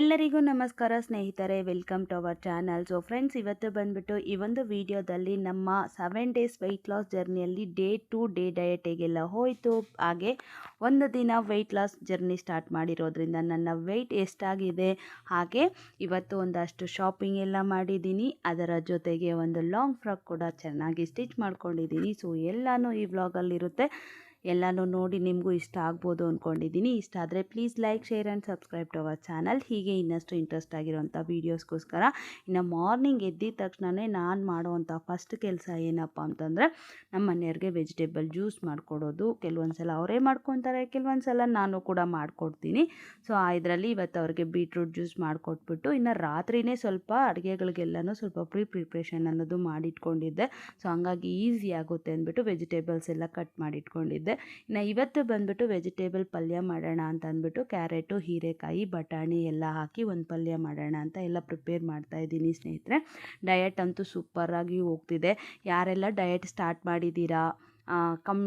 ಎಲ್ಲರಿಗೂ ನಮಸ್ಕಾರ ಸ್ನೇಹಿತರೆ welcome to our channel so friends ಇವತ್ತು ಬಂದ್ಬಿಟ್ಟು ಈ ಒಂದು ವಿಡಿಯೋದಲ್ಲಿ ನಮ್ಮ ಸೆವೆನ್ ಡೇಸ್ ವೆಯ್ಟ್ ಲಾಸ್ ಜರ್ನಿಯಲ್ಲಿ ಡೇ ಟು ಡೇ ಡಯಟಿಗೆಲ್ಲ ಹೋಯಿತು, ಹಾಗೆ ಒಂದು ದಿನ ವೆಯ್ಟ್ ಲಾಸ್ ಜರ್ನಿ ಸ್ಟಾರ್ಟ್ ಮಾಡಿರೋದ್ರಿಂದ ನನ್ನ ವೆಯ್ಟ್ ಎಷ್ಟಾಗಿದೆ, ಹಾಗೆ ಇವತ್ತು ಒಂದಷ್ಟು ಶಾಪಿಂಗ್ ಎಲ್ಲ ಮಾಡಿದ್ದೀನಿ. ಅದರ ಜೊತೆಗೆ ಒಂದು ಲಾಂಗ್ ಫ್ರಾಕ್ ಕೂಡ ಚೆನ್ನಾಗಿ ಸ್ಟಿಚ್ ಮಾಡ್ಕೊಂಡಿದ್ದೀನಿ. ಸೊ ಎಲ್ಲನೂ ಈ ವ್ಲಾಗಲ್ಲಿರುತ್ತೆ ಎಲ್ಲನೂ ನೋಡಿ ನಿಮಗೂ ಇಷ್ಟ ಆಗ್ಬೋದು ಅಂದ್ಕೊಂಡಿದ್ದೀನಿ ಇಷ್ಟ ಆದರೆ please like share and subscribe to our channel ಹೀಗೆ ಇನ್ನಷ್ಟು ಇಂಟ್ರೆಸ್ಟ್ ಆಗಿರೋಂಥ ವೀಡಿಯೋಸ್ಗೋಸ್ಕರ ಇನ್ನು ಮಾರ್ನಿಂಗ್ ಎದ್ದಿದ ತಕ್ಷಣವೇ ನಾನು ಮಾಡುವಂಥ ಫಸ್ಟ್ ಕೆಲಸ ಏನಪ್ಪ ಅಂತಂದರೆ ನಮ್ಮ ಮನೆಯವ್ರಿಗೆ ವೆಜಿಟೇಬಲ್ ಜ್ಯೂಸ್ ಮಾಡಿಕೊಡೋದು. ಕೆಲವೊಂದು ಸಲ ಅವರೇ ಮಾಡ್ಕೊತಾರೆ, ಕೆಲವೊಂದು ಸಲ ನಾನು ಕೂಡ ಮಾಡಿಕೊಡ್ತೀನಿ. ಸೊ ಇದರಲ್ಲಿ ಇವತ್ತು ಅವ್ರಿಗೆ ಬೀಟ್ರೂಟ್ ಜ್ಯೂಸ್ ಮಾಡಿಕೊಟ್ಬಿಟ್ಟು ಇನ್ನು ರಾತ್ರಿನೇ ಸ್ವಲ್ಪ ಅಡುಗೆಗಳಿಗೆಲ್ಲನೂ ಸ್ವಲ್ಪ ಪ್ರೀ ಪ್ರಿಪ್ರೇಷನ್ ಅನ್ನೋದು ಮಾಡಿಟ್ಕೊಂಡಿದ್ದೆ. ಸೊ ಹಂಗಾಗಿ ಈಸಿ ಆಗುತ್ತೆ ಅಂದ್ಬಿಟ್ಟು ವೆಜಿಟೇಬಲ್ಸ್ ಎಲ್ಲ ಕಟ್ ಮಾಡಿಟ್ಕೊಂಡಿದ್ದೆ. ಇನ್ನು ಇವತ್ತು ಬಂದುಬಿಟ್ಟು ವೆಜಿಟೇಬಲ್ ಪಲ್ಯ ಮಾಡೋಣ ಅಂತ ಅಂದ್ಬಿಟ್ಟು ಕ್ಯಾರೆಟು, ಹೀರೆಕಾಯಿ, ಬಟಾಣಿ ಎಲ್ಲ ಹಾಕಿ ಒಂದು ಪಲ್ಯ ಮಾಡೋಣ ಅಂತ ಎಲ್ಲ ಪ್ರಿಪೇರ್ ಮಾಡ್ತಾ ಇದ್ದೀನಿ ಸ್ನೇಹಿತರೆ. ಡಯಟ್ ಅಂತೂ ಸೂಪರಾಗಿ ಹೋಗ್ತಿದೆ. ಯಾರೆಲ್ಲ ಡಯಟ್ ಸ್ಟಾರ್ಟ್ ಮಾಡಿದ್ದೀರಾ ಕಮ್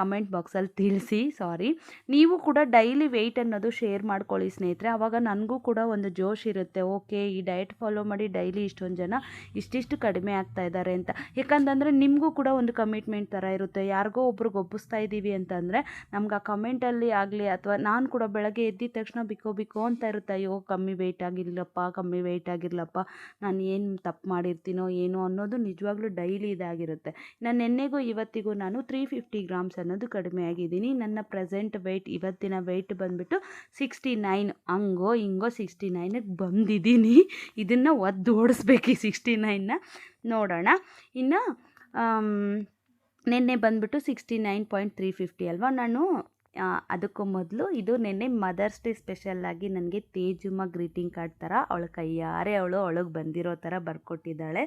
ಕಮೆಂಟ್ ಬಾಕ್ಸಲ್ಲಿ ತಿಳಿಸಿ ಸಾರಿ ನೀವು ಕೂಡ ಡೈಲಿ ವೆಯ್ಟ್ ಅನ್ನೋದು ಶೇರ್ ಮಾಡ್ಕೊಳ್ಳಿ ಸ್ನೇಹಿತರೆ. ಆವಾಗ ನನಗೂ ಕೂಡ ಒಂದು ಜೋಶ್ ಇರುತ್ತೆ. ಓಕೆ ಈ ಡಯಟ್ ಫಾಲೋ ಮಾಡಿ ಡೈಲಿ ಇಷ್ಟೊಂದು ಜನ ಇಷ್ಟಿಷ್ಟು ಕಡಿಮೆ ಆಗ್ತಾ ಇದ್ದಾರೆ ಅಂತ. ಯಾಕಂತಂದರೆ ನಿಮಗೂ ಕೂಡ ಒಂದು ಕಮಿಟ್ಮೆಂಟ್ ಥರ ಇರುತ್ತೆ. ಯಾರಿಗೋ ಒಬ್ರಿಗೆ ಒಪ್ಪಿಸ್ತಾ ಇದ್ದೀವಿ ಅಂತಂದರೆ ನಮ್ಗೆ ಆ ಕಮೆಂಟಲ್ಲಿ ಆಗಲಿ ಅಥವಾ ನಾನು ಕೂಡ ಬೆಳಗ್ಗೆ ಎದ್ದಿದ ತಕ್ಷಣ ಬಿಕೋ ಬಿಕೋ ಅಂತ ಇರುತ್ತೆ. ಅಯ್ಯೋ, ಕಮ್ಮಿ ವೆಯ್ಟ್ ಆಗಿರ್ಲಪ್ಪ, ಕಮ್ಮಿ ವೆಯ್ಟ್ ಆಗಿರ್ಲಪ್ಪ. ನಾನು ಏನು ತಪ್ಪು ಮಾಡಿರ್ತೀನೋ ಏನೋ ಅನ್ನೋದು ನಿಜವಾಗ್ಲೂ ಡೈಲಿ ಇದಾಗಿರುತ್ತೆ. ನಾನು ನಿನ್ನೆಗೂ ಇವತ್ತಿಗೂ ನಾನು ತ್ರೀ ಫಿಫ್ಟಿ ಗ್ರಾಮ್ಸ್ ಅನ್ನೋದು ಕಡಿಮೆ ಆಗಿದ್ದೀನಿ. ನನ್ನ ಪ್ರೆಸೆಂಟ್ ವೆಯ್ಟ್ ಇವತ್ತಿನ ವೆಯ್ಟ್ ಬಂದುಬಿಟ್ಟು ಸಿಕ್ಸ್ಟಿ ನೈನ್ ಹಂಗೋ ಹಿಂಗೋ ಸಿಕ್ಸ್ಟಿ ನೈನಿಗೆ ಬಂದಿದ್ದೀನಿ. ಇದನ್ನು ಒದ್ದು ಓಡಿಸ್ಬೇಕು ಈ ಸಿಕ್ಸ್ಟಿ ನೈನ್ನ ನೋಡೋಣ. ಇನ್ನು ನಿನ್ನೆ ಬಂದುಬಿಟ್ಟು sixty nine point three fifty ಅಲ್ವಾ? ನಾನು ಅದಕ್ಕೂ ಮೊದಲು ಇದು ನಿನ್ನೆ ಮದರ್ಸ್ ಡೇ ಸ್ಪೆಷಲ್ಲಾಗಿ ನನಗೆ ತೇಜುಮ್ಮ ಗ್ರೀಟಿಂಗ್ ಕಾರ್ಡ್ ಥರ ಅವಳು ಕೈಯಾರೆ ಅವಳು ಅವಳಿಗೆ ಬಂದಿರೋ ಥರ ಬರ್ಕೊಟ್ಟಿದ್ದಾಳೆ.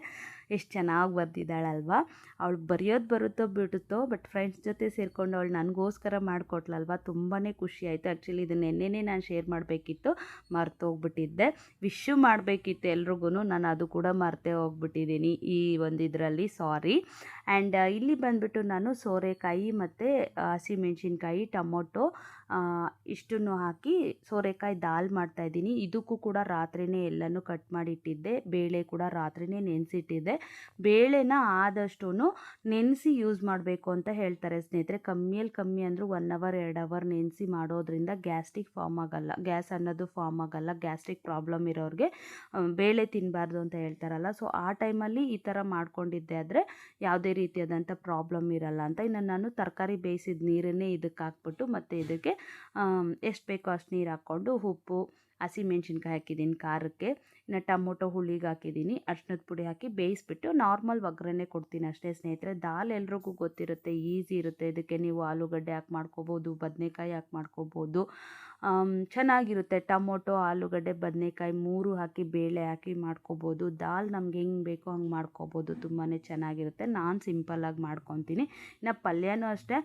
ಎಷ್ಟು ಚೆನ್ನಾಗಿ ಬರೆದಿದ್ದಾಳಲ್ವಾ? ಅವಳು ಬರೆಯೋದು ಬರುತ್ತೋ ಬಿಡುತ್ತೋ ಬಟ್ ಫ್ರೆಂಡ್ಸ್ ಜೊತೆ ಸೇರಿಕೊಂಡು ಅವಳು ನನಗೋಸ್ಕರ ಮಾಡಿಕೊಟ್ಲಲ್ವ? ತುಂಬಾ ಖುಷಿ ಆಯಿತು. ಆ್ಯಕ್ಚುಲಿ ಇದು ನೆನ್ನೆನೇ ನಾನು ಶೇರ್ ಮಾಡಬೇಕಿತ್ತು. ಮರ್ತು ಹೋಗ್ಬಿಟ್ಟಿದ್ದೆ. ವಿಶ್ಯು ಮಾಡಬೇಕಿತ್ತು ಎಲ್ರಿಗೂ ನಾನು ಅದು ಕೂಡ ಮರ್ತೇ ಹೋಗ್ಬಿಟ್ಟಿದ್ದೀನಿ ಈ ಒಂದು ಇದರಲ್ಲಿ ಸಾರಿ ಆ್ಯಂಡ್ ಇಲ್ಲಿ ಬಂದುಬಿಟ್ಟು ನಾನು ಸೋರೆಕಾಯಿ ಮತ್ತು ಹಸಿಮೆಣ್ಸಿನ್ಕಾಯಿ, ಟೊಮೊಟೊ ಇಷ್ಟನ್ನು ಹಾಕಿ ಸೋರೆಕಾಯಿ ದಾಲ್ ಮಾಡ್ತಾಯಿದ್ದೀನಿ ಇದಕ್ಕೂ ಕೂಡ ರಾತ್ರಿಯೇ ಎಲ್ಲನೂ ಕಟ್ ಮಾಡಿಟ್ಟಿದ್ದೆ. ಬೇಳೆ ಕೂಡ ರಾತ್ರಿಯೇ ನೆನೆಸಿಟ್ಟಿದ್ದೆ. ಬೇಳೆನ ಆದಷ್ಟು ನೆನೆಸಿ ಯೂಸ್ ಮಾಡಬೇಕು ಅಂತ ಹೇಳ್ತಾರೆ ಸ್ನೇಹಿತರೆ. ಕಮ್ಮಿಯಲ್ಲಿ ಕಮ್ಮಿ ಅಂದರೂ ಒನ್ ಅವರ್ ಎರಡು ಅವರ್ ನೆನೆಸಿ ಮಾಡೋದ್ರಿಂದ ಗ್ಯಾಸ್ಟ್ರಿಕ್ ಫಾರ್ಮ್ ಆಗಲ್ಲ. ಗ್ಯಾಸ್ ಅನ್ನೋದು ಫಾರ್ಮ್ ಆಗಲ್ಲ. ಗ್ಯಾಸ್ಟ್ರಿಕ್ ಪ್ರಾಬ್ಲಮ್ ಇರೋರಿಗೆ ಬೇಳೆ ತಿನ್ನಬಾರ್ದು ಅಂತ ಹೇಳ್ತಾರಲ್ಲ. ಸೊ ಆ ಟೈಮಲ್ಲಿ ಈ ಥರ ಮಾಡ್ಕೊಂಡಿದ್ದೆ ಆದರೆ ಯಾವುದೇ ರೀತಿಯಾದಂಥ ಪ್ರಾಬ್ಲಮ್ ಇರಲ್ಲ ಅಂತ. ಇನ್ನು ನಾನು ತರಕಾರಿ ಬೇಯಿಸಿದ ನೀರನ್ನೇ ಇದಕ್ಕೆ ಹಾಕ್ಬಿಟ್ಟು ಮತ್ತು ಇದಕ್ಕೆ ಎಷ್ಟು ಬೇಕೋ ಅಷ್ಟು ನೀರು ಹಾಕ್ಕೊಂಡು ಉಪ್ಪು ಹಸಿಮೆಣ್ಸಿನ್ಕಾಯಿ ಹಾಕಿದ್ದೀನಿ ಖಾರಕ್ಕೆ, ಇನ್ನು ಟೊಮೊಟೊ ಹುಳಿಗೆ ಹಾಕಿದ್ದೀನಿ ಅರ್ಶಿನದ ಪುಡಿ ಹಾಕಿ ಬೇಯಿಸ್ಬಿಟ್ಟು ನಾರ್ಮಲ್ ಒಗ್ಗರಣೆ ಕೊಡ್ತೀನಿ ಅಷ್ಟೇ ಸ್ನೇಹಿತರೆ. ದಾಲ್ ಎಲ್ರಿಗೂ ಗೊತ್ತಿರುತ್ತೆ, ಈಸಿ ಇರುತ್ತೆ. ಇದಕ್ಕೆ ನೀವು ಆಲೂಗಡ್ಡೆ ಹಾಕಿ ಮಾಡ್ಕೋಬೋದು, ಬದನೆಕಾಯಿ ಹಾಕಿ ಮಾಡ್ಕೋಬೋದು. ಚೆನ್ನಾಗಿರುತ್ತೆ ಟೊಮೊಟೊ, ಆಲೂಗಡ್ಡೆ, ಬದನೆಕಾಯಿ ಮೂರು ಹಾಕಿ, ಬೇಳೆ ಹಾಕಿ ಮಾಡ್ಕೊಬೋದು. ದಾಲ್ ನಮ್ಗೆ ಹೆಂಗೆ ಬೇಕೋ ಹಂಗೆ ಮಾಡ್ಕೊಬೋದು. ತುಂಬಾ ಚೆನ್ನಾಗಿರುತ್ತೆ. ನಾನು ಸಿಂಪಲ್ಲಾಗಿ ಮಾಡ್ಕೊತೀನಿ. ಇನ್ನು ಪಲ್ಯನೂ ಅಷ್ಟೇ.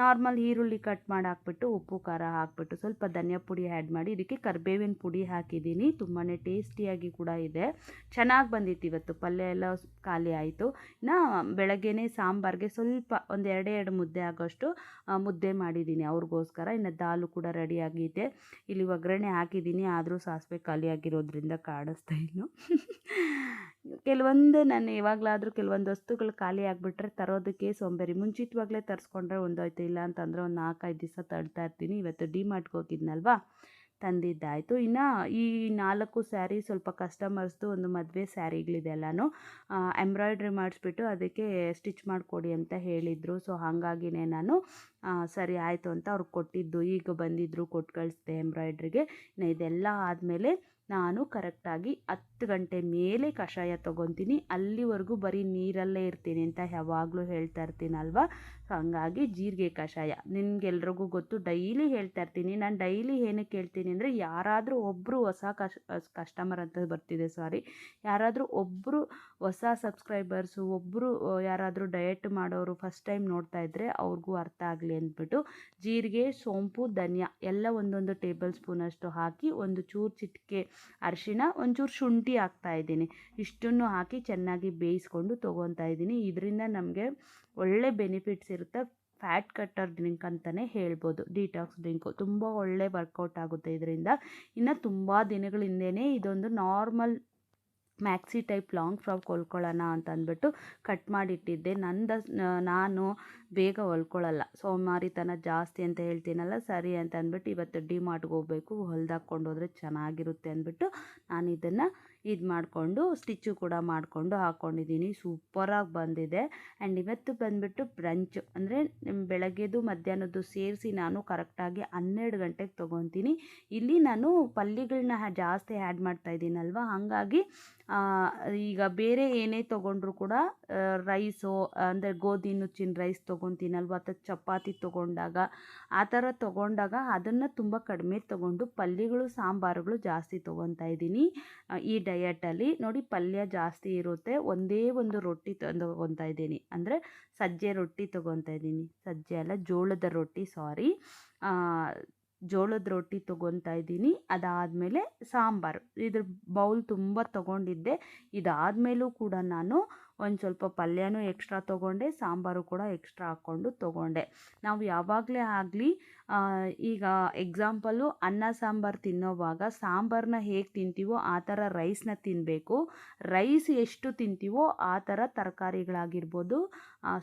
ನಾರ್ಮಲ್ ಈರುಳ್ಳಿ ಕಟ್ ಮಾಡಿ ಹಾಕ್ಬಿಟ್ಟು, ಉಪ್ಪು, ಖಾರ ಹಾಕ್ಬಿಟ್ಟು, ಸ್ವಲ್ಪ ಧನಿಯಾ ಪುಡಿ ಆ್ಯಡ್ ಮಾಡಿ, ಇದಕ್ಕೆ ಕರಿಬೇವಿನ ಪುಡಿ ಹಾಕಿದ್ದೀನಿ. ತುಂಬಾ ಟೇಸ್ಟಿಯಾಗಿ ಕೂಡ ಇದೆ. ಚೆನ್ನಾಗಿ ಬಂದಿತ್ತು ಇವತ್ತು. ಪಲ್ಯ ಎಲ್ಲ ಖಾಲಿ ಆಯಿತು. ಇನ್ನು ಬೆಳಗ್ಗೆನೇ ಸಾಂಬಾರಿಗೆ ಸ್ವಲ್ಪ ಒಂದು ಎರಡೇ ಎರಡು ಮುದ್ದೆ ಆಗೋಷ್ಟು ಮುದ್ದೆ ಮಾಡಿದ್ದೀನಿ. ಅವ್ರಿಗೋಸ್ಕರ. ಇನ್ನು ದಾಲು ಕೂಡ ರೆಡಿ ಆಗಿದೆ ಇಲ್ಲಿ ಒಗ್ಗರಣೆ ಹಾಕಿದ್ದೀನಿ, ಆದರೂ ಸಾಸಿವೆ ಖಾಲಿಯಾಗಿರೋದ್ರಿಂದ ಕಾಡಿಸ್ತಾ ಇನ್ನು ಕೆಲವೊಂದು ನಾನು ಯಾವಾಗಲಾದರೂ ಕೆಲವೊಂದು ವಸ್ತುಗಳು ಖಾಲಿ ಆಗಿಬಿಟ್ರೆ ತರೋದಕ್ಕೆ ಸೋಂಬೇರಿ. ಮುಂಚಿತವಾಗಲೇ ತರಿಸ್ಕೊಂಡ್ರೆ ಒಂದೋಯ್ತು ಇಲ್ಲ ಅಂತಂದರೆ ಒಂದು ನಾಲ್ಕೈದು ದಿವಸ ತಡ್ತಾ ಇರ್ತೀನಿ. ಇವತ್ತು ಡಿ ಹೋಗಿದ್ನಲ್ವಾ? ತಂದಿದ್ದಾಯಿತು. ಇನ್ನು ಈ ನಾಲ್ಕು ಸ್ಯಾರಿ ಸ್ವಲ್ಪ ಕಸ್ಟಮರ್ಸ್ದು ಒಂದು ಮದುವೆ ಸ್ಯಾರಿಗಳಿದೆ ಎಲ್ಲನೂ ಎಂಬ್ರಾಯ್ಡ್ರಿ ಮಾಡಿಸ್ಬಿಟ್ಟು ಅದಕ್ಕೆ ಸ್ಟಿಚ್ ಮಾಡಿಕೊಡಿ ಅಂತ ಹೇಳಿದರು. ಸೊ, ಹಾಗಾಗಿನೇ ನಾನು ಸರಿ ಆಯಿತು ಅಂತ ಅವ್ರಿಗೆ ಕೊಟ್ಟಿದ್ದು. ಈಗ ಬಂದಿದ್ದರು ಕೊಟ್ಟು ಕಳಿಸ್ದೆ ಎಂಬ್ರಾಯ್ಡ್ರಿಗೆ. ಇನ್ನು ಇದೆಲ್ಲ ಆದಮೇಲೆ ನಾನು ಕರೆಕ್ಟಾಗಿ ಹತ್ತು ಗಂಟೆ ಮೇಲೆ ಕಷಾಯ ತೊಗೊತೀನಿ. ಅಲ್ಲಿವರೆಗೂ ಬರೀ ನೀರಲ್ಲೇ ಇರ್ತೀನಿ ಅಂತ ಯಾವಾಗಲೂ ಹೇಳ್ತಾ ಇರ್ತೀನಲ್ವ? ಹಂಗಾಗಿ ಜೀರಿಗೆ ಕಷಾಯ. ನಿಮಗೆಲ್ರಿಗೂ ಗೊತ್ತು, ಡೈಲಿ ಹೇಳ್ತಾ ಇರ್ತೀನಿ. ನಾನು ಡೈಲಿ ಏನಕ್ಕೆ ಹೇಳ್ತೀನಿ ಅಂದರೆ, ಯಾರಾದರೂ ಒಬ್ಬರು ಹೊಸ ಕಶ್ ಕಸ್ಟಮರ್ ಅಂತ ಬರ್ತಿದೆ ಸಾರಿ ಯಾರಾದರೂ ಒಬ್ಬರು ಹೊಸ ಸಬ್ಸ್ಕ್ರೈಬರ್ಸು ಒಬ್ಬರು ಯಾರಾದರೂ ಡಯಟ್ ಮಾಡೋರು ಫಸ್ಟ್ ಟೈಮ್ ನೋಡ್ತಾ ಇದ್ದರೆ ಅವ್ರಿಗೂ ಅರ್ಥ ಆಗಲಿ ಅಂದ್ಬಿಟ್ಟು ಜೀರಿಗೆ, ಸೋಂಪು, ಧನಿಯಾ ಎಲ್ಲ ಒಂದೊಂದು ಟೇಬಲ್ ಸ್ಪೂನಷ್ಟು ಹಾಕಿ ಒಂದು ಚೂರು ಚಿಟಿಕೆ ಅರಿಶಿಣ, ಒಂಚೂರು ಶುಂಠಿ ಹಾಕ್ತಾ ಇದ್ದೀನಿ. ಇಷ್ಟನ್ನು ಹಾಕಿ ಚೆನ್ನಾಗಿ ಬೇಯಿಸ್ಕೊಂಡು ತೊಗೊತಾ ಇದ್ದೀನಿ. ಇದರಿಂದ ನಮಗೆ ಒಳ್ಳೆ ಬೆನಿಫಿಟ್ಸ್ ಇರುತ್ತೆ. ಫ್ಯಾಟ್ ಕಟ್ಟರ್ ಡ್ರಿಂಕ್ ಅಂತಲೇ ಹೇಳ್ಬೋದು. ಡಿಟಾಕ್ಸ್ ಡ್ರಿಂಕು ತುಂಬ ಒಳ್ಳೆ ವರ್ಕೌಟ್ ಆಗುತ್ತೆ ಇದರಿಂದ. ಇನ್ನು ತುಂಬ ದಿನಗಳ ಇದೊಂದು normal maxi type long frock ಹೊಲ್ಕೊಳ್ಳೋಣ ಅಂತ ಅಂದ್ಬಿಟ್ಟು ಕಟ್ ಮಾಡಿಟ್ಟಿದ್ದೆ. ನಂದ, ನಾನು ಬೇಗ ಹೊಲ್ಕೊಳ್ಳಲ್ಲ. ಸೋಮಾರಿತನ ಜಾಸ್ತಿ ಅಂತ ಹೇಳ್ತೀನಲ್ಲ, ಸರಿ ಅಂತ ಅಂದ್ಬಿಟ್ಟು ಇವತ್ತು ಡಿ ಮಾರ್ಟ್ಗೆ ಹೋಗ್ಬೇಕು. ಹೊಲ್ದಾಕೊಂಡು ಹೋದ್ರೆ ಚೆನ್ನಾಗಿರುತ್ತೆ ಅಂದ್ಬಿಟ್ಟು ನಾನು ಇದನ್ನು ಇದು ಮಾಡಿಕೊಂಡು, ಸ್ಟಿಚ್ಚು ಕೂಡ ಮಾಡಿಕೊಂಡು ಹಾಕ್ಕೊಂಡಿದ್ದೀನಿ ಸೂಪರಾಗಿ ಬಂದಿದೆ. ಆ್ಯಂಡ್ ಇವತ್ತು ಬಂದುಬಿಟ್ಟು ಬ್ರಂಚ್. ಅಂದರೆ ಬೆಳಗ್ಗೆದು ಮಧ್ಯಾಹ್ನದ್ದು ಸೇರಿಸಿ ನಾನು ಕರೆಕ್ಟಾಗಿ ಹನ್ನೆರಡು ಗಂಟೆಗೆ ತೊಗೊತೀನಿ. ಇಲ್ಲಿ ನಾನು ಪಲ್ಯಗಳನ್ನ ಜಾಸ್ತಿ ಆ್ಯಡ್ ಮಾಡ್ತಾ ಇದ್ದೀನಲ್ವ ಹಾಗಾಗಿ ಈಗ ಬೇರೆ ಏನೇ ತೊಗೊಂಡ್ರು ಕೂಡ ರೈಸು ಅಂದರೆ ಗೋಧಿ ನುಚ್ಚಿನ ರೈಸ್ ತೊಗೊತೀನಲ್ವ? ಅಥವಾ ಚಪಾತಿ ತೊಗೊಂಡಾಗ, ಆ ಥರ ತೊಗೊಂಡಾಗ ಅದನ್ನು ತುಂಬ ಕಡಿಮೆ ತೊಗೊಂಡು ಪಲ್ಯಗಳು, ಸಾಂಬಾರುಗಳು ಜಾಸ್ತಿ ತೊಗೊತಾ ಇದ್ದೀನಿ. ಈ ಡಯಟಲ್ಲಿ ನೋಡಿ, ಪಲ್ಯ ಜಾಸ್ತಿ ಇರುತ್ತೆ. ಒಂದೇ ಒಂದು ರೊಟ್ಟಿ ತೊಗೊತಾ ಇದ್ದೀನಿ. ಅಂದರೆ ಸಜ್ಜೆ ರೊಟ್ಟಿ ತೊಗೊತಾ ಇದ್ದೀನಿ. ಸಜ್ಜೆ ಅಲ್ಲ, ಜೋಳದ ರೊಟ್ಟಿ ಸಾರಿ ಜೋಳದ ರೊಟ್ಟಿ ತೊಗೊತಾ ಇದ್ದೀನಿ. ಅದಾದಮೇಲೆ ಸಾಂಬಾರು. ಇದ್ರ ಬೌಲ್ ತುಂಬ ತೊಗೊಂಡಿದ್ದೆ. ಇದಾದಮೇಲೂ ಕೂಡ ನಾನು ಒಂದು ಸ್ವಲ್ಪ ಪಲ್ಯನೂ ಎಕ್ಸ್ಟ್ರಾ ತೊಗೊಂಡೆ, ಸಾಂಬಾರು ಕೂಡ ಎಕ್ಸ್ಟ್ರಾ ಹಾಕ್ಕೊಂಡು ತೊಗೊಂಡೆ. ನಾವು ಯಾವಾಗಲೇ ಆಗಲಿ ಈಗ ಎಕ್ಸಾಂಪಲ್ಲು ಅನ್ನ ಸಾಂಬಾರು ತಿನ್ನೋವಾಗ ಸಾಂಬಾರನ್ನ ಹೇಗೆ ತಿಂತೀವೋ ಆ ಥರ ರೈಸ್ನ ತಿನ್ನಬೇಕು ರೈಸ್ ಎಷ್ಟು ತಿಂತೀವೋ ಆ ಥರ ತರಕಾರಿಗಳಾಗಿರ್ಬೋದು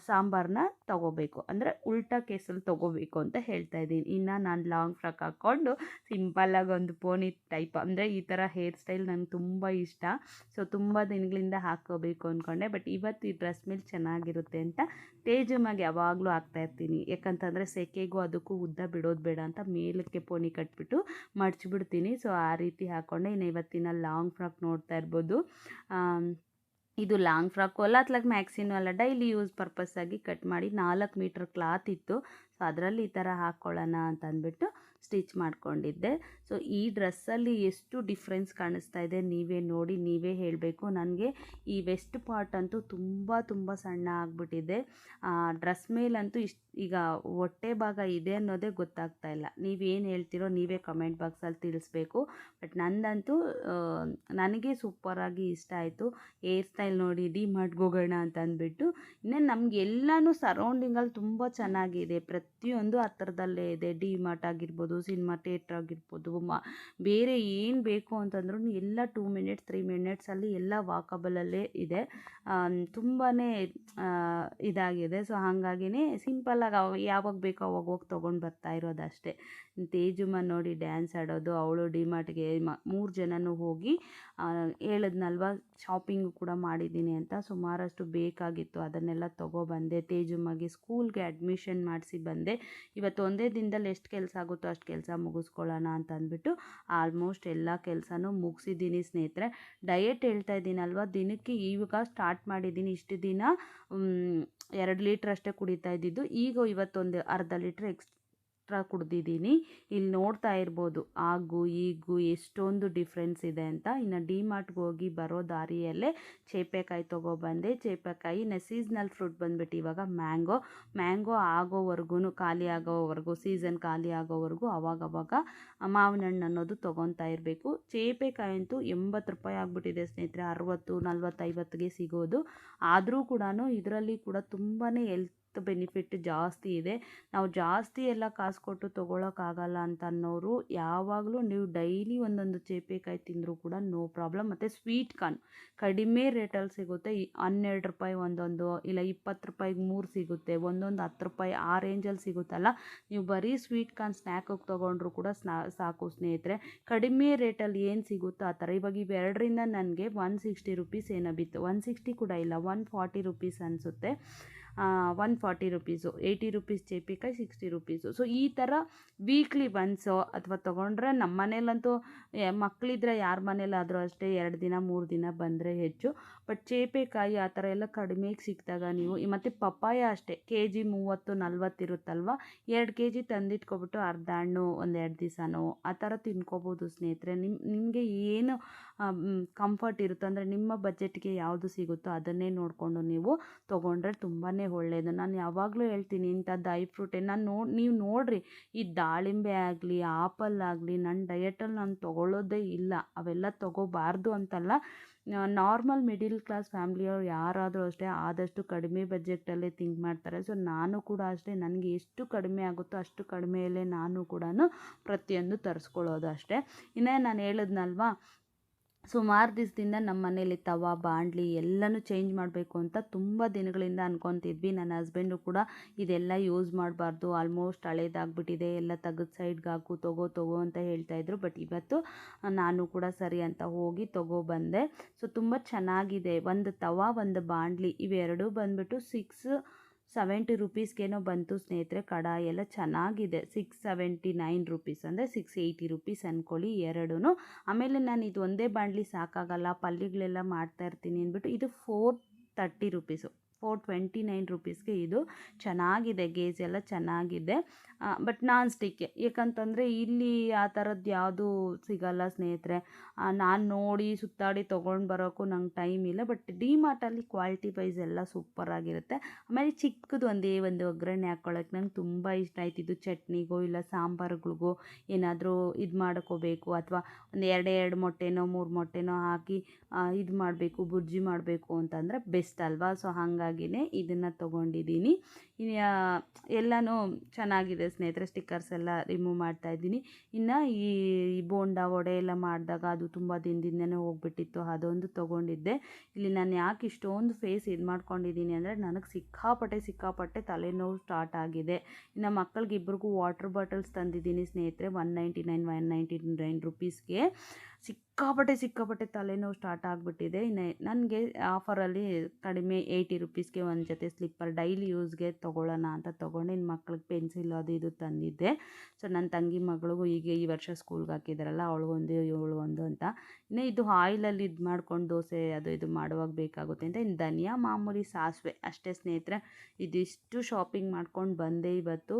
ಸಾಂಬಾರನ್ನ ತೊಗೋಬೇಕು. ಅಂದರೆ ಉಲ್ಟಾ ಕೇಸಲ್ಲಿ ತೊಗೋಬೇಕು ಅಂತ ಹೇಳ್ತಾ ಇದ್ದೀನಿ. ಇನ್ನು ನಾನು ಲಾಂಗ್ ಫ್ರಾಕ್ ಹಾಕ್ಕೊಂಡು ಸಿಂಪಲ್ಲಾಗಿ ಒಂದು ಪೋನಿ ಟೈಪ್ ಅಂದರೆ ಈ ಥರ ಹೇರ್ ಸ್ಟೈಲ್ ನನಗೆ ತುಂಬ ಇಷ್ಟ. ಸೊ ತುಂಬ ದಿನಗಳಿಂದ ಹಾಕೋಬೇಕು ಅಂದ್ಕೊಂಡೆ ಬಟ್ ಇವತ್ತು ಈ ಡ್ರೆಸ್ ಮೇಲೆ ಚೆನ್ನಾಗಿರುತ್ತೆ ಅಂತ ತೇಜಮಾಗಿ ಯಾವಾಗಲೂ ಹಾಕ್ತಾಯಿರ್ತೀನಿ ಯಾಕಂತಂದರೆ ಸೆಕೆಗೂ ಅದಕ್ಕೂ ಉದ್ದ ಬಿಡೋದು ಬೇಡ ಅಂತ ಮೇಲಕ್ಕೆ ಪೋನಿ ಕಟ್ಬಿಟ್ಟು ಮಡ್ಚಿಬಿಡ್ತೀನಿ ಸೊ, ಆ ರೀತಿ ಹಾಕ್ಕೊಂಡೆ ಇನ್ನು ಇವತ್ತಿನ ಲಾಂಗ್ ಫ್ರಾಕ್ ನೋಡ್ತಾ ಇರ್ಬೋದು. ಇದು ಲಾಂಗ್ ಫ್ರಾಕು ಅಲ್ಲ, ಅತ್ಲಾಗ ಮ್ಯಾಕ್ಸಿನೂ ಅಲ್ಲ. ಡೈಲಿ ಯೂಸ್ ಪರ್ಪಸ್ಸಾಗಿ ಕಟ್ ಮಾಡಿ ನಾಲ್ಕು ಮೀಟ್ರ್ ಕ್ಲಾತ್ ಇತ್ತು. ಸೊ, ಅದರಲ್ಲಿ ಈ ಥರ ಹಾಕ್ಕೊಳ್ಳೋಣ ಅಂತ ಅಂದ್ಬಿಟ್ಟು ಸ್ಟಿಚ್ ಮಾಡಿಕೊಂಡಿದ್ದೆ. ಸೊ ಈ ಡ್ರೆಸ್ಸಲ್ಲಿ ಎಷ್ಟು ಡಿಫ್ರೆನ್ಸ್ ಕಾಣಿಸ್ತಾ ಇದೆ ನೀವೇ ನೋಡಿ, ನೀವೇ ಹೇಳಬೇಕು. ನನಗೆ ಈ ವೆಸ್ಟ್ ಪಾರ್ಟ್ ಅಂತೂ ತುಂಬ ತುಂಬ ಸಣ್ಣ ಆಗಿಬಿಟ್ಟಿದೆ. ಡ್ರೆಸ್ ಮೇಲಂತೂ ಇಷ್ಟು, ಈಗ ಹೊಟ್ಟೆ ಭಾಗ ಇದೆ ಅನ್ನೋದೇ ಗೊತ್ತಾಗ್ತಾ ಇಲ್ಲ. ನೀವೇನು ಹೇಳ್ತೀರೋ ನೀವೇ ಕಮೆಂಟ್ ಬಾಕ್ಸಲ್ಲಿ ತಿಳಿಸ್ಬೇಕು. ಬಟ್ ನಂದಂತೂ ನನಗೆ ಸೂಪರಾಗಿ ಇಷ್ಟ ಆಯಿತು. ಹೇರ್ ಸ್ಟೈಲ್ ನೋಡಿ ಡಿ ಹೋಗೋಣ ಅಂತ ಅಂದ್ಬಿಟ್ಟು. ಇನ್ನೇ ನಮ್ಗೆ ಎಲ್ಲನೂ ಸರೌಂಡಿಂಗಲ್ಲಿ ತುಂಬ ಚೆನ್ನಾಗಿದೆ. ಪ್ರತಿಯೊಂದು ಹತ್ರದಲ್ಲೇ ಇದೆ. ಡಿ ಮಾರ್ಟ್ ಆಗಿರ್ಬೋದು ಸಿನಿಮಾ ಥಿಯೇಟ್ರ್ ಆಗಿರ್ಬೋದು, ಮ, ಬೇರೆ ಏನು ಬೇಕು ಅಂತಂದ್ರೂ ಎಲ್ಲ ಟೂ ಮಿನಿಟ್ಸ್, ತ್ರೀ ಮಿನಿಟ್ಸಲ್ಲಿ ಎಲ್ಲ ವಾಕಬಲಲ್ಲೇ ಇದೆ. ತುಂಬಾ ಇದಾಗಿದೆ. ಸೊ, ಹಾಗಾಗಿನೇ ಸಿಂಪಲ್ಲಾಗಿ ಅವ ಯಾವಾಗ ಬೇಕೋ ಅವಾಗ ಹೋಗಿ ತೊಗೊಂಡು ಬರ್ತಾ ಇರೋದು ಅಷ್ಟೇ ತೇಜುಮ್ಮ ನೋಡಿ ಡ್ಯಾನ್ಸ್ ಆಡೋದು, ಅವಳು ಡಿಮಾರ್ಟ್ಗೆ ಮ, ಮೂರು ಜನನೂ ಹೋಗಿ ಹೇಳಿದ್ನಲ್ವ, ಶಾಪಿಂಗ್ ಕೂಡ ಮಾಡಿದ್ದೀನಿ ಅಂತ. ಸುಮಾರಷ್ಟು ಬೇಕಾಗಿತ್ತು, ಅದನ್ನೆಲ್ಲ ತೊಗೊಬಂದೆ ತೇಜುಮ್ಮಗೆ ಸ್ಕೂಲ್ಗೆ ಅಡ್ಮಿಷನ್ ಮಾಡಿಸಿ ಬಂದೆ. ಇವತ್ತು ಒಂದೇ ದಿನದಲ್ಲಿ ಎಷ್ಟು ಕೆಲಸ ಆಗುತ್ತೋ ಅಷ್ಟು ಕೆಲಸ ಮುಗಿಸ್ಕೊಳ್ಳೋಣ ಅಂತ ಅಂದ್ಬಿಟ್ಟು ಆಲ್ಮೋಸ್ಟ್ ಎಲ್ಲ ಕೆಲಸನೂ ಮುಗಿಸಿದ್ದೀನಿ ಸ್ನೇಹಿತರೆ. ಡಯೆಟ್ ಹೇಳ್ತಾ ಇದ್ದೀನಲ್ವ? ದಿನಕ್ಕೆ ಇವಾಗ ಸ್ಟಾರ್ಟ್ ಮಾಡಿದ್ದೀನಿ. ಇಷ್ಟು ದಿನ ಎರಡು ಲೀಟ್ರ್ ಅಷ್ಟೇ ಕುಡಿತಾ ಇದ್ದಿದ್ದು. ಈಗ ಇವತ್ತೊಂದು ಅರ್ಧ ಲೀಟ್ರ್ ಎಕ್ಸ್ ಎಕ್ಸ್ಟ್ರಾ ಕುಡ್ದಿದ್ದೀನಿ. ಇಲ್ಲಿ ನೋಡ್ತಾ ಇರ್ಬೋದು ಆಗು ಈಗೂ ಎಷ್ಟೊಂದು ಡಿಫ್ರೆನ್ಸ್ ಇದೆ ಅಂತ. ಇನ್ನು ಡಿ ಮಾರ್ಟ್ಗೆ ಹೋಗಿ ಬರೋ ದಾರಿಯಲ್ಲೇ ಚೇಪೆಕಾಯಿ ತೊಗೊಬಂದೆ ಚೇಪೆಕಾಯಿ, ಇನ್ನು ಸೀಸ್ನಲ್ ಫ್ರೂಟ್ ಬಂದ್ಬಿಟ್ಟು ಇವಾಗ ಮ್ಯಾಂಗೋ ಮ್ಯಾಂಗೋ ಆಗೋವರೆಗೂ ಖಾಲಿ ಆಗೋವರೆಗೂ ಸೀಸನ್ ಖಾಲಿ ಆಗೋವರೆಗೂ ಅವಾಗವಾಗ ಮಾವಿನ ಹಣ್ಣು ಅನ್ನೋದು ತೊಗೊತಾ ಇರಬೇಕು. ಚೇಪೆಕಾಯಿ ಅಂತೂ ಎಂಬತ್ತು ರೂಪಾಯಿ ಆಗಿಬಿಟ್ಟಿದೆ ಸ್ನೇಹಿತರೆ. ಅರವತ್ತು ನಲ್ವತ್ತೈವತ್ತಿಗೆ ಸಿಗೋದು. ಆದರೂ ಕೂಡ ಇದರಲ್ಲಿ ಕೂಡ ತುಂಬಾ ಎಲ್ತ್ ಬೆನಿಫಿಟ್ ಜಾಸ್ತಿ ಇದೆ. ನಾವು ಜಾಸ್ತಿ ಎಲ್ಲ ಕಾಸು ಕೊಟ್ಟು ತೊಗೊಳಕ್ಕಾಗಲ್ಲ ಅಂತ ಅನ್ನೋರು ಯಾವಾಗಲೂ ನೀವು ಡೈಲಿ ಒಂದೊಂದು ಚೇಪೆಕಾಯಿ ತಿಂದರೂ ಕೂಡ ನೋ ಪ್ರಾಬ್ಲಮ್ ಮತ್ತು ಸ್ವೀಟ್ ಕಾರ್ನ್ ಕಡಿಮೆ ರೇಟಲ್ಲಿ ಸಿಗುತ್ತೆ. ಹನ್ನೆರಡು ರೂಪಾಯಿ ಒಂದೊಂದು ಇಲ್ಲ ಇಪ್ಪತ್ತು ರೂಪಾಯಿಗೆ ಮೂರು ಸಿಗುತ್ತೆ. ಒಂದೊಂದು ಹತ್ತು ರೂಪಾಯಿ ಆ ರೇಂಜಲ್ಲಿ ಸಿಗುತ್ತಲ್ಲ. ನೀವು ಬರೀ ಸ್ವೀಟ್ ಕಾರ್ನ್ ಸ್ನ್ಯಾಕಿಗೆ ತೊಗೊಂಡ್ರು ಕೂಡ ಸಾಕು ಸ್ನೇಹಿತರೆ. ಕಡಿಮೆ ರೇಟಲ್ಲಿ ಏನು ಸಿಗುತ್ತೋ ಆ ಥರ. ಇವಾಗ ಇವೆರಡರಿಂದ ನನಗೆ ಒನ್ ಸಿಕ್ಸ್ಟಿ ರುಪೀಸ್ ಏನೋ ಬಿತ್ತು. ಒನ್ ಸಿಕ್ಸ್ಟಿ ಕೂಡ ಇಲ್ಲ ಒನ್ ಫಾರ್ಟಿ ರುಪೀಸ್ ಅನಿಸುತ್ತೆ. One forty rupees eighty rupees ಚೇಪಿಕಾಯಿ sixty rupees so ಈ ಥರ ವೀಕ್ಲಿ ಒನ್ಸು ಅಥವಾ ತೊಗೊಂಡ್ರೆ ನಮ್ಮ ಮನೇಲಂತೂ ಮಕ್ಕಳಿದ್ರೆ ಯಾರ ಮನೇಲಾದರೂ ಅಷ್ಟೇ, ಎರಡು ದಿನ, ಮೂರು ದಿನ ಬಂದರೆ ಹೆಚ್ಚು. ಬಟ್ ಚೇಪೆಕಾಯಿ ಆ ಥರ ಎಲ್ಲ ಕಡಿಮೆಗೆ ಸಿಕ್ಕಿದಾಗ ನೀವು ಮತ್ತು ಪಪ್ಪಾಯ ಅಷ್ಟೇ ಕೆ ಜಿ ಮೂವತ್ತು ನಲ್ವತ್ತು ಇರುತ್ತಲ್ವ? ಎರಡು ಕೆ ಜಿ ತಂದಿಟ್ಕೊಬಿಟ್ಟು ಅರ್ಧ ಹಣ್ಣು ಒಂದೆರಡು ದಿವಸನೋ ಆ ಥರ ತಿನ್ಕೋಬೋದು ಸ್ನೇಹಿತರೆ. ನಿಮ್ಮ ನಿಮಗೆ ಏನು ಕಂಫರ್ಟ್ ಇರುತ್ತೋ, ಅಂದರೆ ನಿಮ್ಮ ಬಜೆಟ್ಗೆ ಯಾವುದು ಸಿಗುತ್ತೋ ಅದನ್ನೇ ನೋಡಿಕೊಂಡು ನೀವು ತೊಗೊಂಡ್ರೆ ತುಂಬಾ ಒಳ್ಳೆಯದು ನಾನು ಯಾವಾಗಲೂ ಹೇಳ್ತೀನಿ, ಇಂಥ ಡ್ರೈ ಫ್ರೂಟೇ ನಾನು ನೋಡಿ ನೀವು ನೋಡಿರಿ, ಈ ದಾಳಿಂಬೆ ಆಗಲಿ, ಆಪಲ್ ಆಗಲಿ ನನ್ನ ಡಯಟಲ್ಲಿ ನಾನು ತೊಗೊಳ್ಳೋದೇ ಇಲ್ಲ, ಅವೆಲ್ಲ ತೊಗೋಬಾರ್ದು ಅಂತಲ್ಲ. ನಾರ್ಮಲ್ ಮಿಡಿಲ್ ಕ್ಲಾಸ್ ಫ್ಯಾಮ್ಲಿಯವ್ರು ಯಾರಾದರೂ ಅಷ್ಟೇ ಆದಷ್ಟು ಕಡಿಮೆ ಬಜೆಟಲ್ಲೇ ಥಿಂಕ್ ಮಾಡ್ತಾರೆ. ಸೊ ನಾನು ಕೂಡ ಅಷ್ಟೇ ನನಗೆ ಎಷ್ಟು ಕಡಿಮೆ ಆಗುತ್ತೋ ಅಷ್ಟು ಕಡಿಮೆಯಲ್ಲೇ ನಾನು ಕೂಡ ಪ್ರತಿಯೊಂದು ತರಿಸ್ಕೊಳ್ಳೋದು ಅಷ್ಟೇ. ಇನ್ನೇ ನಾನು ಹೇಳಿದ್ನಲ್ವಾ? ಸುಮಾರು ದಿವಸದಿಂದ ನಮ್ಮ ಮನೇಲಿ ತವ ಬಾಂಡ್ಲಿ ಎಲ್ಲನೂ ಚೇಂಜ್ ಮಾಡಬೇಕು ಅಂತ ತುಂಬ ದಿನಗಳಿಂದ ಅಂದ್ಕೊತಿದ್ವಿ ನನ್ನ ಹಸ್ಬೆಂಡು ಕೂಡ ಇದೆಲ್ಲ ಯೂಸ್ ಮಾಡಬಾರ್ದು. ಆಲ್ಮೋಸ್ಟ್ ಹಳೇದಾಗ್ಬಿಟ್ಟಿದೆ. ಎಲ್ಲ ತೆಗೆದು ಸೈಡ್ಗೆ ಹಾಕು, ತಗೋ ತಗೋ ಅಂತ ಹೇಳ್ತಾಯಿದ್ರು ಬಟ್ ಇವತ್ತು ನಾನು ಕೂಡ ಸರಿ ಅಂತ ಹೋಗಿ ತೊಗೊಬಂದೆ ಸೊ ತುಂಬ ಚೆನ್ನಾಗಿದೆ. ಒಂದು ತವ, ಒಂದು ಬಾಂಡ್ಲಿ ಇವೆರಡೂ ಬಂದುಬಿಟ್ಟು ಸಿಕ್ಸ್ ಸೆವೆಂಟಿ ರುಪೀಸ್ಗೇನೋ ಬಂತು ಸ್ನೇಹಿತರೆ, ಕಡಾಯಿ ಎಲ್ಲ ಚೆನ್ನಾಗಿದೆ. ಸಿಕ್ಸ್ ಸೆವೆಂಟಿ ನೈನ್ ರುಪೀಸ್ ಅಂದರೆ ಸಿಕ್ಸ್ ಏಯ್ಟಿ ರುಪೀಸ್ ಅಂದ್ಕೊಳ್ಳಿ ಎರಡೂ ಆಮೇಲೆ ನಾನು ಇದು ಒಂದೇ ಬಾಂಡ್ಲಿ ಸಾಕಾಗಲ್ಲ ಪಲ್ಯಗಳೆಲ್ಲ ಮಾಡ್ತಾ ಇರ್ತೀನಿ ಅಂದ್ಬಿಟ್ಟು ಇದು four thirty rupees. Four twenty nine ರುಪೀಸ್ಗೆ ಇದು ಚೆನ್ನಾಗಿದೆ, ಗೇಜ್ ಎಲ್ಲ ಚೆನ್ನಾಗಿದೆ. ಬಟ್ ನಾನ್ ಸ್ಟಿಕ್ಕೆ ಏಕಂತಂದರೆ ಇಲ್ಲಿ ಆ ಥರದ್ದು ಯಾವುದೂ ಸಿಗಲ್ಲ ಸ್ನೇಹಿತರೆ. ನಾನು ನೋಡಿ ಸುತ್ತಾಡಿ ತೊಗೊಂಡು ಬರೋಕ್ಕೂ ನಂಗೆ ಟೈಮ್ ಇಲ್ಲ ಬಟ್ ಡಿಮಾರ್ಟಲ್ಲಿ ಕ್ವಾಲಿಟಿ ವೈಸ್ ಎಲ್ಲ ಸೂಪರಾಗಿರುತ್ತೆ ಆಮೇಲೆ ಚಿಕ್ಕದು ಒಂದೇ ಒಂದು ಒಗ್ಗರಣೆ ಹಾಕ್ಕೊಳ್ಳೋಕೆ ನಂಗೆ ತುಂಬ ಇಷ್ಟ ಆಯ್ತು. ಇದು ಚಟ್ನಿಗೋ ಇಲ್ಲ ಸಾಂಬಾರುಗಳಿಗೋ ಏನಾದರೂ ಇದು ಮಾಡ್ಕೋಬೇಕು, ಅಥವಾ ಒಂದು ಎರಡು ಎರಡು ಮೊಟ್ಟೆನೋ ಮೂರು ಮೊಟ್ಟೆನೋ ಹಾಕಿ ಇದು ಮಾಡಬೇಕು, ಬುರ್ಜಿ ಮಾಡಬೇಕು ಅಂತಂದರೆ ಬೆಸ್ಟ್ ಅಲ್ವಾ? ಸೊ ಹಾಗಾಗಿನೇ ಇದನ್ನು ತೊಗೊಂಡಿದ್ದೀನಿ. ಎಲ್ಲನೂ ಚೆನ್ನಾಗಿದೆ ಸ್ನೇಹಿತರೆ ಸ್ಟಿಕ್ಕರ್ಸ್ ಎಲ್ಲ ರಿಮೂವ್ ಮಾಡ್ತಾ ಇದ್ದೀನಿ. ಇನ್ನು ಈ ಬೋಂಡ ವಡೆ ಎಲ್ಲ ಮಾಡಿದಾಗ ಅದು ತುಂಬ ದಿನದಿಂದನೇ ಹೋಗ್ಬಿಟ್ಟಿತ್ತು, ಅದೊಂದು ತೊಗೊಂಡಿದ್ದೆ. ಇಲ್ಲಿ ನಾನು ಯಾಕೆ ಇಷ್ಟೊಂದು ಫೇಸ್ ಇದು ಮಾಡ್ಕೊಂಡಿದ್ದೀನಿ ಅಂದರೆ, ನನಗೆ ಸಿಕ್ಕಾಪಟ್ಟೆ ಸಿಕ್ಕಾಪಟ್ಟೆ ತಲೆನೋವು ಸ್ಟಾರ್ಟ್ ಆಗಿದೆ. ಇನ್ನು ಮಕ್ಕಳಿಗೆ ಇಬ್ಬರಿಗೂ ವಾಟರ್ ಬಾಟಲ್ಸ್ ತಂದಿದ್ದೀನಿ ಸ್ನೇಹಿತರೆ one ninety nine one ninety nine ರುಪೀಸ್ಗೆ ಸಿಕ್ಕಾಪಟ್ಟೆ ಸಿಕ್ಕಾಪಟ್ಟೆ ತಲೆನೋವು ಸ್ಟಾರ್ಟ್ ಆಗಿಬಿಟ್ಟಿದೆ. ಇನ್ನು ನನಗೆ ಆಫರಲ್ಲಿ ಕಡಿಮೆ ಏಯ್ಟಿ ರುಪೀಸ್ಗೆ ಒಂದು ಜೊತೆ ಸ್ಲಿಪ್ಪರ್ ಡೈಲಿ ಯೂಸ್ಗೆ ತೊಗೊಳ್ಳೋಣ ಅಂತ ತೊಗೊಂಡು ಇನ್ನು ಮಕ್ಳಿಗೆ ಪೆನ್ಸಿಲ್ ಅದು ಇದು ತಂದಿದ್ದೆ. ಸೊ ನನ್ನ ತಂಗಿ ಮಗಳಿಗೂ ಈಗ ಈ ವರ್ಷ ಸ್ಕೂಲ್ಗೆ ಹಾಕಿದಾರಲ್ಲ ಅವಳಿಗೊಂದು ಒಂದು ಅಂತ. ಇನ್ನು ಇದು ಆಯಿಲಲ್ಲಿ ಇದು ಮಾಡ್ಕೊಂಡು ದೋಸೆ ಅದು ಇದು ಮಾಡುವಾಗ ಬೇಕಾಗುತ್ತೆ ಅಂತ. ಇನ್ನು ಧನಿಯಾ, ಮಾಮೂಲಿ ಸಾಸಿವೆ ಅಷ್ಟೇ ಸ್ನೇಹಿತರೆ. ಇದಿಷ್ಟು ಶಾಪಿಂಗ್ ಮಾಡ್ಕೊಂಡು ಬಂದೆ ಇವತ್ತು.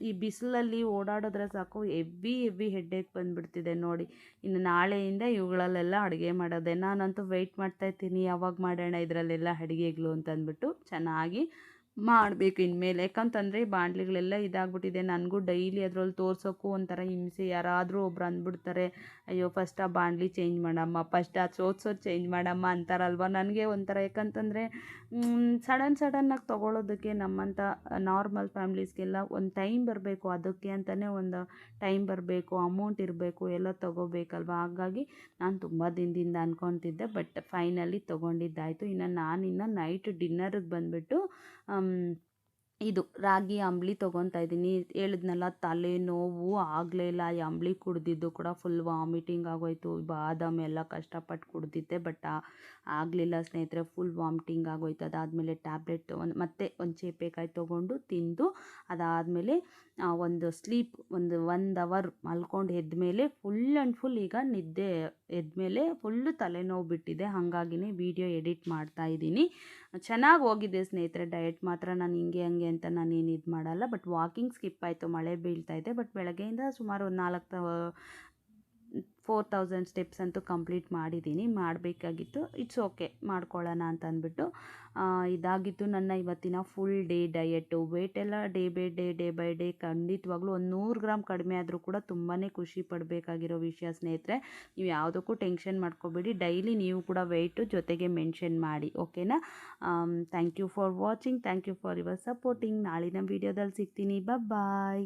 ಈ ಬಿಸಿಲಲ್ಲಿ ಓಡಾಡಿದ್ರೆ ಸಾಕು ಎವ್ವಿ ಎವ್ವಿ ಹೆಡ್ಡೇಕ್ ಬಂದುಬಿಡ್ತಿದೆ ನೋಡಿ. ಇನ್ನು ನಾಳೆಯಿಂದ ಇವುಗಳಲ್ಲೆಲ್ಲ ಅಡುಗೆ ಮಾಡೋದೆ. ನಾನಂತೂ ವೆಯ್ಟ್ ಮಾಡ್ತಾಯಿರ್ತೀನಿ ಯಾವಾಗ ಮಾಡೋಣ ಇದರಲ್ಲೆಲ್ಲ ಅಡುಗೆಗಳು ಅಂತಂದ್ಬಿಟ್ಟು ಚೆನ್ನಾಗಿ ಮಾಡಬೇಕು ಇನ್ಮೇಲೆ. ಯಾಕಂತಂದರೆ ಬಾಂಡ್ಲಿಗಳೆಲ್ಲ ಇದಾಗ್ಬಿಟ್ಟಿದೆ. ನನಗೂ ಡೈಲಿ ಅದ್ರಲ್ಲಿ ತೋರ್ಸೋಕ್ಕೂ ಒಂಥರ ಹಿಂಸೆ. ಯಾರಾದರೂ ಒಬ್ರು ಅಂದ್ಬಿಡ್ತಾರೆ, ಅಯ್ಯೋ ಫಸ್ಟ್ ಆ ಬಾಣಲಿ ಚೇಂಜ್ ಮಾಡಮ್ಮ ಫಸ್ಟ್ ಆ ಸೋತ್ಸೋದು ಚೇಂಜ್ ಮಾಡಮ್ಮ ಅಂತಾರಲ್ವ? ನನಗೆ ಒಂಥರ ಯಾಕಂತಂದರೆ ಸಡನ್ ಸಡನ್ನಾಗಿ ತೊಗೊಳೋದಕ್ಕೆ ನಮ್ಮಂಥ ನಾರ್ಮಲ್ ಫ್ಯಾಮಿಲೀಸ್ಗೆಲ್ಲ ಒಂದು ಟೈಮ್ ಬರಬೇಕು. ಅದಕ್ಕೆ ಅಂತಲೇ ಒಂದು ಟೈಮ್ ಬರಬೇಕು. ಅಮೌಂಟ್ ಇರಬೇಕು. ಎಲ್ಲ ತೊಗೋಬೇಕಲ್ವ? ಹಾಗಾಗಿ ನಾನು ತುಂಬ ದಿನದಿಂದ ಅಂದ್ಕೊತಿದ್ದೆ ಬಟ್ ಫೈನಲಿ ತೊಗೊಂಡಿದ್ದಾಯಿತು. ಇನ್ನು ನಾನಿನ್ನು ನೈಟ್ ಡಿನ್ನರಿಗೆ ಬಂದುಬಿಟ್ಟು ಇದು ರಾಗಿ ಅಂಬ್ಲಿ ತೊಗೊತಾ ಇದ್ದೀನಿ. ಹೇಳಿದ್ನಲ್ಲ ತಲೆನೋವು ಆಗಲೇ ಇಲ್ಲ. ಈ ಅಂಬ್ಲಿ ಕುಡಿದಿದ್ದು ಕೂಡ ಫುಲ್ ವಾಮಿಟಿಂಗ್ ಆಗೋಯಿತು. ಬಾದಾಮಿ ಎಲ್ಲ ಕಷ್ಟಪಟ್ಟು ಕುಡಿದಿದ್ದೆ ಬಟ್ ಆಗಲಿಲ್ಲ ಸ್ನೇಹಿತರೆ ಫುಲ್ ವಾಮಿಟಿಂಗ್ ಆಗೋಯ್ತು. ಅದಾದಮೇಲೆ ಟ್ಯಾಬ್ಲೆಟ್ ಒಂದು ಮತ್ತೆ ಒಂದು ಚೇಪೆಕಾಯಿ ತೊಗೊಂಡು ತಿಂದು, ಅದಾದಮೇಲೆ ಒಂದು ಸ್ಲೀಪ್ ಒಂದು ಒಂದು ಅವರ್ ಮಲ್ಕೊಂಡು ಎದ್ಮೇಲೆ ಫುಲ್ ಆ್ಯಂಡ್ ಫುಲ್ ಈಗ ನಿದ್ದೆ ಎದ್ಮೇಲೆ ಫುಲ್ಲು ತಲೆನೋವು ಬಿಟ್ಟಿದೆ. ಹಾಗಾಗಿನೇ ವಿಡಿಯೋ ಎಡಿಟ್ ಮಾಡ್ತಾ ಇದ್ದೀನಿ. ಚೆನ್ನಾಗಿ ಹೋಗಿದೆ ಸ್ನೇಹಿತರೆ, ಡಯಟ್ ಮಾತ್ರ ನಾನು ಹಿಂಗೆ ಹಂಗೆ ಅಂತ ನಾನು ಏನು ಇದು ಮಾಡಲ್ಲ. ಬಟ್ ವಾಕಿಂಗ್ ಸ್ಕಿಪ್ ಆಯಿತು, ಮಳೆ ಬೀಳ್ತಾ ಇದೆ. ಬಟ್ ಬೆಳಗ್ಗೆಯಿಂದ ಸುಮಾರು ಒಂದು ನಾಲ್ಕು ಫೋರ್ ತೌಸಂಡ್ ಸ್ಟೆಪ್ಸ್ ಅಂತೂ ಕಂಪ್ಲೀಟ್ ಮಾಡಿದ್ದೀನಿ, ಮಾಡಬೇಕಾಗಿತ್ತು. ಇಟ್ಸ್ ಓಕೆ ಮಾಡ್ಕೊಳ್ಳೋಣ ಅಂತ ಅಂದ್ಬಿಟ್ಟು ಇದಾಗಿತ್ತು ನನ್ನ ಇವತ್ತಿನ ಫುಲ್ ಡೇ ಡಯೆಟ್ಟು ವೆಯ್ಟ್ ಎಲ್ಲ day by day day by day ಖಂಡಿತವಾಗ್ಲೂ ಒಂದು ನೂರು ಗ್ರಾಮ್ ಕಡಿಮೆ ಆದರೂ ಕೂಡ ತುಂಬಾ ಖುಷಿ ಪಡಬೇಕಾಗಿರೋ ವಿಷಯ ಸ್ನೇಹಿತರೆ. ನೀವು ಯಾವುದಕ್ಕೂ ಟೆನ್ಷನ್ ಮಾಡ್ಕೋಬೇಡಿ. ಡೈಲಿ ನೀವು ಕೂಡ ವೆಯ್ಟು ಜೊತೆಗೆ ಮೆನ್ಷನ್ ಮಾಡಿ ಓಕೆನಾ thank you for watching thank you for your supporting ನಾಳಿನ ವೀಡಿಯೋದಲ್ಲಿ ಸಿಗ್ತೀನಿ. ಬಾಯ್